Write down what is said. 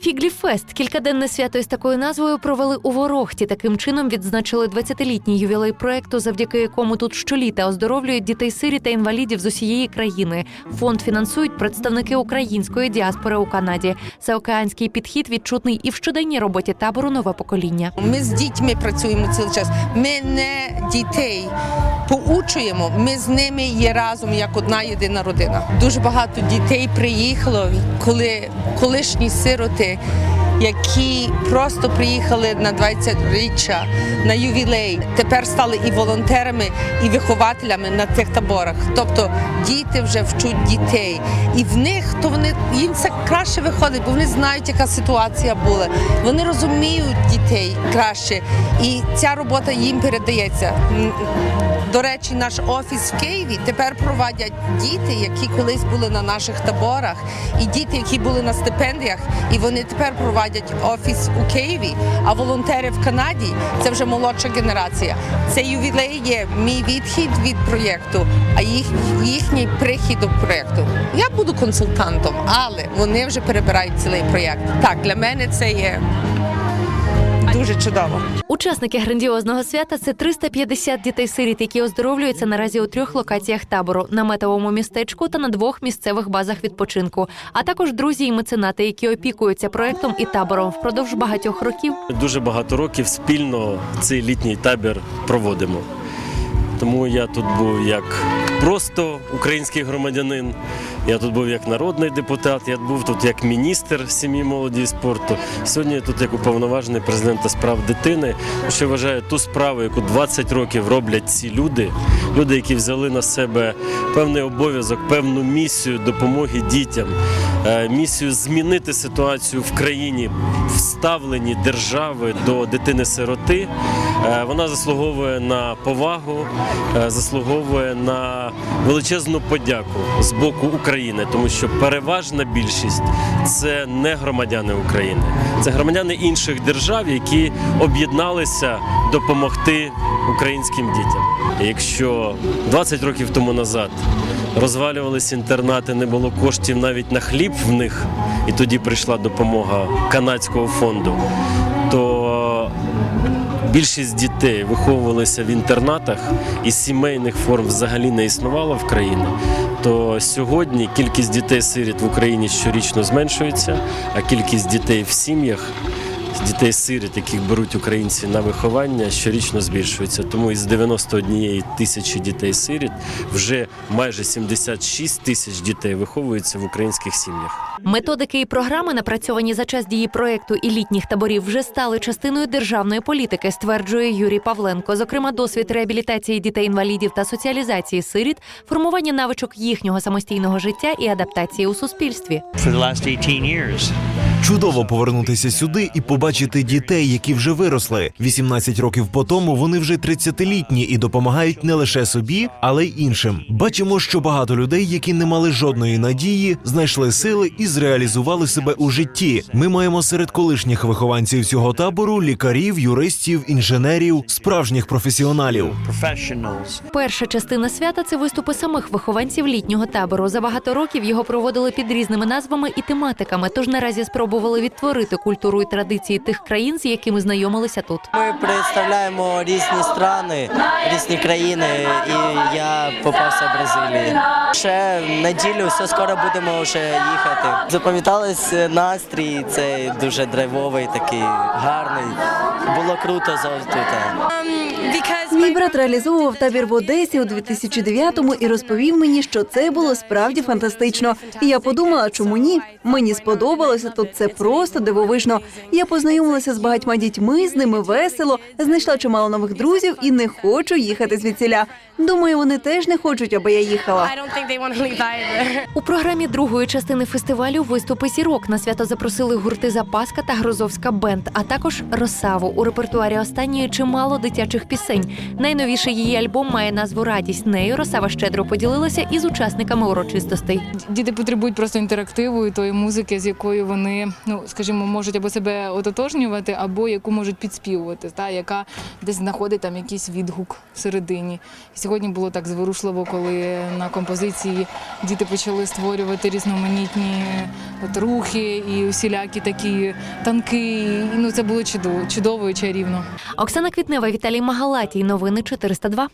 Фігліфест кількаденне свято із такою назвою провели у Ворохті. Таким чином відзначили 20-літній ювілей проекту, завдяки якому тут щоліта оздоровлюють дітей сирі та інвалідів з усієї країни. Фонд фінансують представники української діаспори у Канаді. Заокеанський підхід відчутний і в щоденній роботі табору нове покоління. Ми з дітьми працюємо цілий час. Ми не дітей поучуємо, ми з ними є разом як одна єдина родина. Дуже багато дітей приїхало, коли колишні сироти, eh, які просто приїхали на 20-річчя, на ювілей, тепер стали і волонтерами, і вихователями на цих таборах. Тобто діти вже вчуть дітей, і в них то вони їм це краще виходить, бо вони знають, яка ситуація була. Вони розуміють дітей краще, і ця робота їм передається. До речі, наш офіс в Києві тепер проводять діти, які колись були на наших таборах, і діти, які були на стипендіях, і вони тепер проводять офіс у Києві. А волонтери в Канаді це вже молодша генерація. Це ювілей є мій відхід від проєкту, а їх, їхній прихід до проєкту. Я буду консультантом, але вони вже перебирають цілий проєкт. Так, для мене це є дуже чудово. Учасники грандіозного свята це 350 дітей-сиріт, які оздоровлюються наразі у трьох локаціях табору на метовому містечку та на двох місцевих базах відпочинку, а також друзі і меценати, які опікуються проектом і табором впродовж багатьох років. Дуже багато років спільно цей літній табір проводимо. Тому я тут був як просто український громадянин, я тут був як народний депутат, я був тут як міністр сім'ї молоді і спорту. Сьогодні я тут як уповноважений президента справ дитини, що вважаю ту справу, яку 20 років роблять ці люди, люди, які взяли на себе певний обов'язок, певну місію допомоги дітям, е, місію змінити ситуацію в країні в ставленні держави до дитини-сироти. Е, Вона заслуговує на повагу, е, заслуговує на величезну подяку з боку України, тому що переважна більшість це не громадяни України, це громадяни інших держав, які об'єдналися допомогти українським дітям. Якщо 20 років тому назад розвалювалися інтернати, не було коштів навіть на хліб в них, і тоді прийшла допомога канадського фонду, то більшість дітей виховувалися в інтернатах і сімейних форм взагалі не існувало в країні. То сьогодні кількість дітей-сиріт в Україні щорічно зменшується, а кількість дітей в сім'ях, дітей-сиріт, яких беруть українці на виховання, щорічно збільшується. Тому із 91 тисячі дітей-сиріт вже майже 76 тисяч дітей виховуються в українських сім'ях. Методики і програми, напрацьовані за час дії проекту і літніх таборів, вже стали частиною державної політики, стверджує Юрій Павленко. Зокрема, досвід реабілітації дітей-інвалідів та соціалізації сиріт, формування навичок їхнього самостійного життя і адаптації у суспільстві. for the last 18 years. Чудово повернутися сюди і побачити дітей, які вже виросли. 18 років по тому вони вже 30-літні і допомагають не лише собі, але й іншим. Бачимо, що багато людей, які не мали жодної надії, знайшли сили і зреалізували себе у житті. Ми маємо серед колишніх вихованців цього табору лікарів, юристів, інженерів, справжніх професіоналів. Перша частина свята це виступи самих вихованців літнього табору. За багато років його проводили під різними назвами і тематиками. Тож наразі спробували відтворити культуру і традиції тих країн, з якими знайомилися тут. Ми представляємо різні страни, різні країни, і я попався в Бразилії. Ще в неділю все скоро будемо вже їхати. Запам'яталось настрій, цей дуже драйвовий, такий гарний. Було круто завжди. Мій брат реалізовував табір в Одесі у 2009-му і розповів мені, що це було справді фантастично. І я подумала, чому ні? Мені сподобалося тут. Це просто дивовижно. Я познайомилася з багатьма дітьми, з ними весело, знайшла чимало нових друзів і не хочу їхати звідсіля. Думаю, вони теж не хочуть, аби я їхала. У програмі другої частини фестивалю виступи зірок на свято запросили гурти Запаска та Грозовська бенд, а також Росаву. У репертуарі останньої чимало дитячих пісень. Пісень. Найновіший її альбом має назву Радість. Нею Росава щедро поділилася із учасниками урочистостей. Діти потребують просто інтерактиву і тої музики, з якою вони, ну скажімо, можуть або себе ототожнювати, або яку можуть підспівувати, та яка десь знаходить там якийсь відгук всередині. І сьогодні було так зворушливо, коли на композиції діти почали створювати різноманітні от рухи і усілякі такі танки. І, ну це було чудово, чудово і чарівно. Оксана Квітнева, Віталій Магалатій. Новини 402.